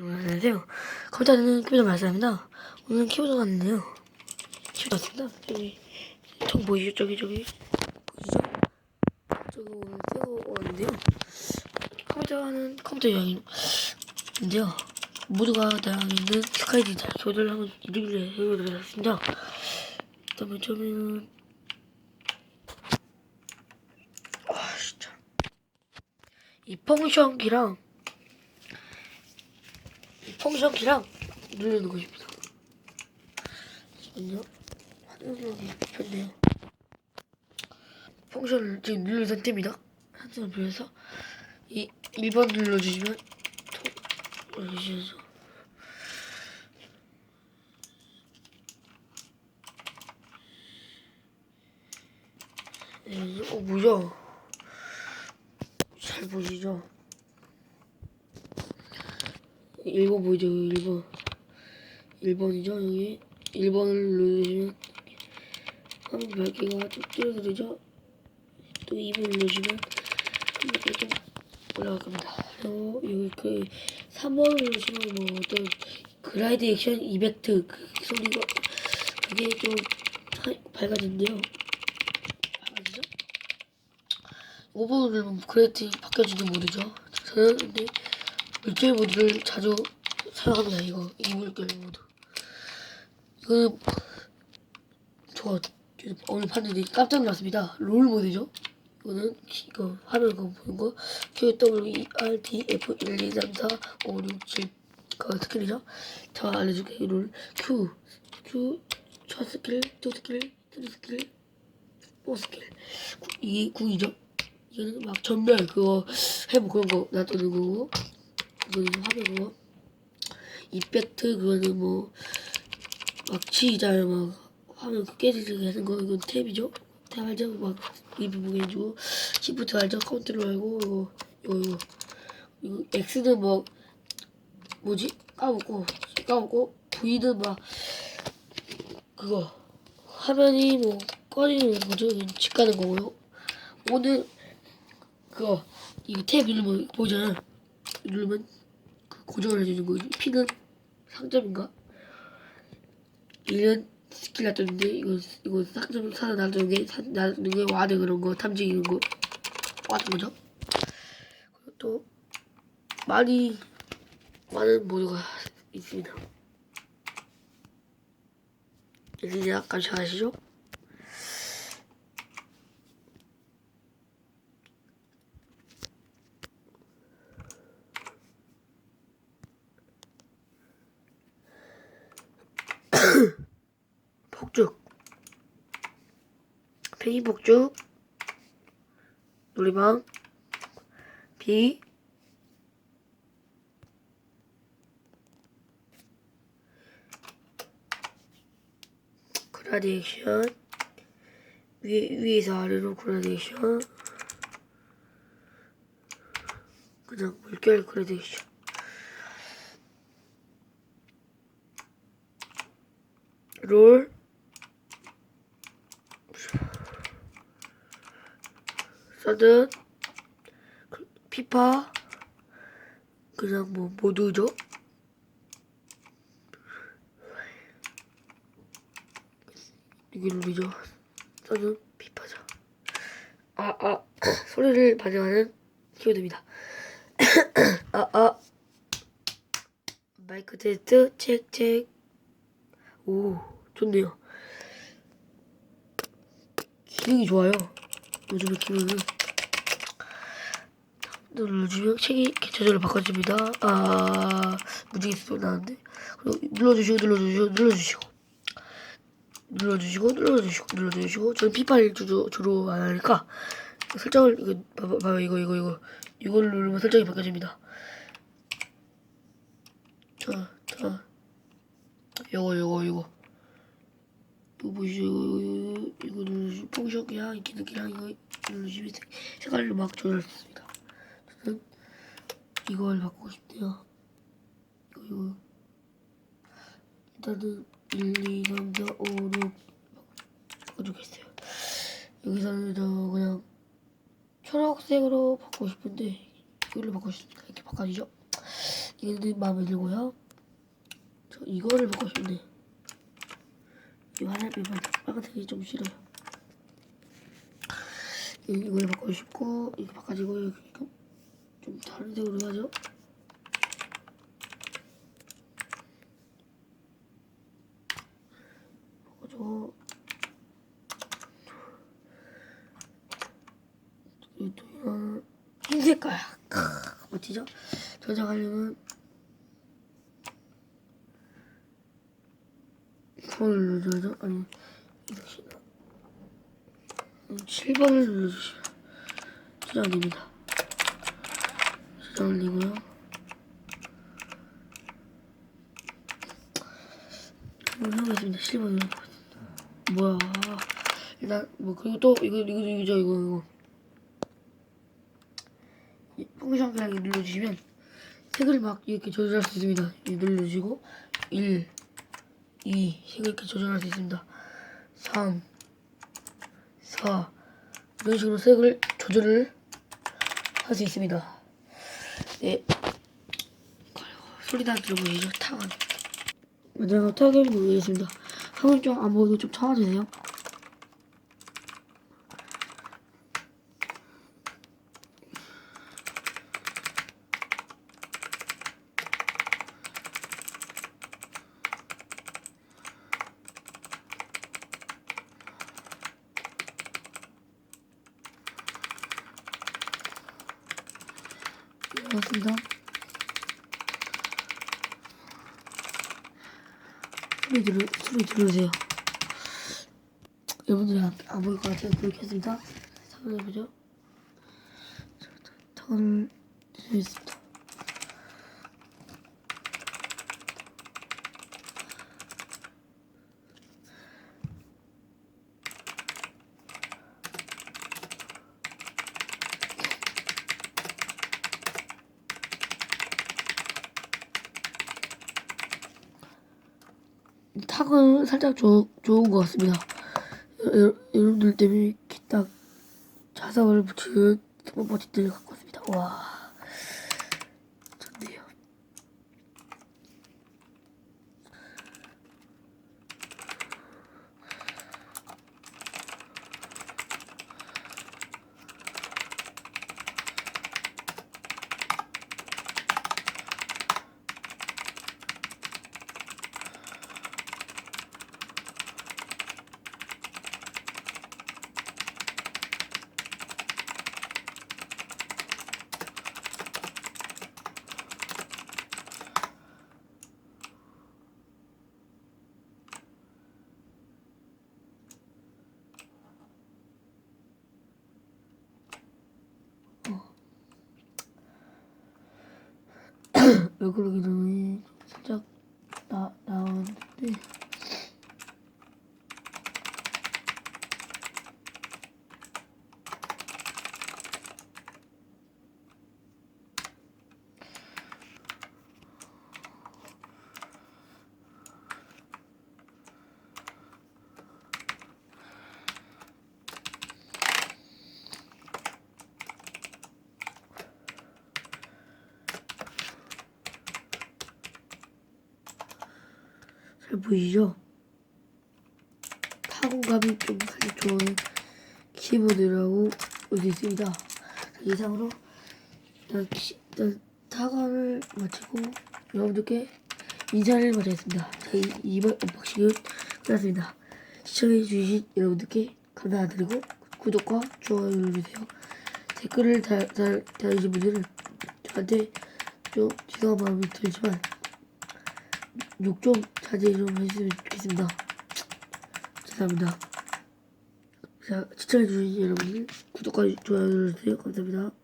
안녕하세요. 컴퓨터는 키보드 말씀입니다. 오늘은 키보드가 왔는데요. 키보드 왔습니다. 저기 총 보이시죠? 저기 저기 보이시죠? 저거 오늘 새거 왔는데요. 컴퓨터는 컴퓨터 여행인데요. 모두가 다양한 있는 스카이디 잘 조절을 한번 리뷰를 해보도록 하겠습니다. 그다음에 저는 와 진짜 이 펑션기랑 키랑 누르는 것입니다. 잠깐만요. 화면이 폈네요. 펑션을 지금 누른 상태입니다. 한손을 빌려서 이 1번 눌러주시면 톡 네, 어 뭐죠? 잘 보시죠? 1번 보이죠? 1번. 1번이죠? 여기 1번을 누르시면 화면 밝기가 좀 줄어들죠? 또 2번 누르시면 밝기가 좀 올라갈 겁니다. 그리고 여기 그 3번을 누르시면 뭐 어떤 그라이드 액션 이펙트 그 소리가 그게 좀 하- 밝아진대요. 밝아지죠? 5번을 누르면 그레이트 바뀌어지는 모드죠. 저는 근데 물결 모드를 자주 사용합니다. 이거 이 물결 모드. 이거 저 오늘 봤는데 깜짝 놀랐습니다. 롤 모드죠. 이거는 이거 화면 거 보는 거 Q W E R D F 1 2 3 4 5 6 7그 스킬이죠. 자 알려줄게요. 롤 Q Q 첫 스킬, 두 스킬, 세 스킬, 오 스킬 이 궁이죠. 이거는 막 전멸 그거 해보 그런 거 놔두는 거고 이거는 화면고. 이펙트 그거는 뭐 막치잘 막 화면 깨지게 하는 거 이건 탭이죠? 탭 알죠? 막 리뷰 보게 해주고 시프트 알죠? 컨트롤 알고 이거 이거 이거. 이거 X는 뭐 뭐지? 까먹고 까먹고 V는 막 그거. 화면이 뭐 꺼지는 거죠? 집 가는 거고요. 오늘 그거 이거 탭 누르면 보잖아. 누르면. 그 고정을 해주는 거지 피는 상점인가? 1년 스킬 놔뒀는데 이거 이거 상점 사다 놔두는 게 사- 놔두는 게 와드 그런 거 탐지기는 거 와드 거죠? 그리고 또 많이 많은 모드가 있습니다. 이제 약간 잘 아시죠? 폭죽. 팽이 폭죽. 놀이방. 비. 그라데이션. 위, 위에서 아래로 그라데이션. 그냥 물결 그라데이션 롤. 서든 그, 피파. 그냥 뭐 모두죠? 이게 룰이죠. 서든 피파죠. 아아 소리를 반영하는 키워드입니다. 아아. 마이크 테스트 체크 오 좋네요. 기능이 좋아요. 요즘에 기능은 눌러주면 책이 조절을 바꿔줍니다. 아 무지개 소리 나는데. 눌러주시고 눌러주시고 눌러주시고. 눌러주시고 눌러주시고 눌러주시고. 저는 피파를 주로, 주로 안 하니까 설정을 이거 봐봐. 이거 이거 이거. 이걸 누르면 설정이 바뀌어집니다. 자, 자 요거 요거 요거. 이거 보시죠 이거 이거 이거 누르시 펑션이랑 기능이랑 이거 누르시면 색- 색깔을 막 조절했습니다. 저는 이걸 바꾸고 싶대요. 이거 이거. 일단은 1, 2, 3, 4, 5, 6 바꿔주겠어요. 여기서는 저 그냥 초록색으로 바꾸고 싶은데 이걸로 싶으니까 이렇게 바꿔지죠. 이것도 마음에 들고요. 저 이거를 먹고 싶네. 이 화살표 빨간색이 좀 싫어요. 이- 이걸 바꾸고 싶고 이거 바꿔지고 이거 좀 다른 색으로 하죠. 바꿔줘. 이거는 흰 색깔. 크, 멋지죠? 저장하려면 폰을 눌러줘. 아니 이것이 7번을 눌러주시면 저장됩니다. 저장을 되고요. 한번 해보겠습니다. 7번 눌러보겠습니다. 뭐야. 일단, 뭐, 그리고 또, 이거, 이거, 이거죠, 이거, 이거. 이 펑션 그냥 눌러주시면 색을 막 이렇게 조절할 수 있습니다. 이 눌러주시고, 1, 2, 색을 이렇게 조절할 수 있습니다. 3, 4 이런 식으로 색을 조절을 할 수 있습니다. 네. 소리 다 들어보시죠? 탕은. 먼저 탁을 누르겠습니다. 한번 좀안 보이게 좀 참아주세요. 고맙습니다. 소리 들으, 소리 들으세요. 여러분들 안, 안 보일 것 같아요. 그렇겠습니다. 사을 해보죠. 턴을 해주겠습니다. 탁은 살짝 좋, 좋은 것 같습니다. 여, 여, 여러분들 때문에 딱 자석을 붙이는 스포버티들을 갖고 왔습니다. 와, 좋네요. 왜 그러기는 살짝 나 나오는데 잘 보이죠? 타공감이 좀 좋은 키보드라고 볼 수 있습니다. 자, 이상으로 일단, 타감을 마치고 여러분들께 인사를 마치겠습니다. 저희 이번 언박싱은 끝났습니다. 시청해주신 여러분들께 감사드리고 구독과 좋아요 눌러주세요. 댓글을 달, 달, 달으신 분들은 저한테 좀 죄송한 마음이 들지만 욕 좀 자제 좀 해주시면 좋겠습니다. 감사합니다. 자, 시청해주신 여러분들 구독과 좋아요 눌러주세요. 감사합니다.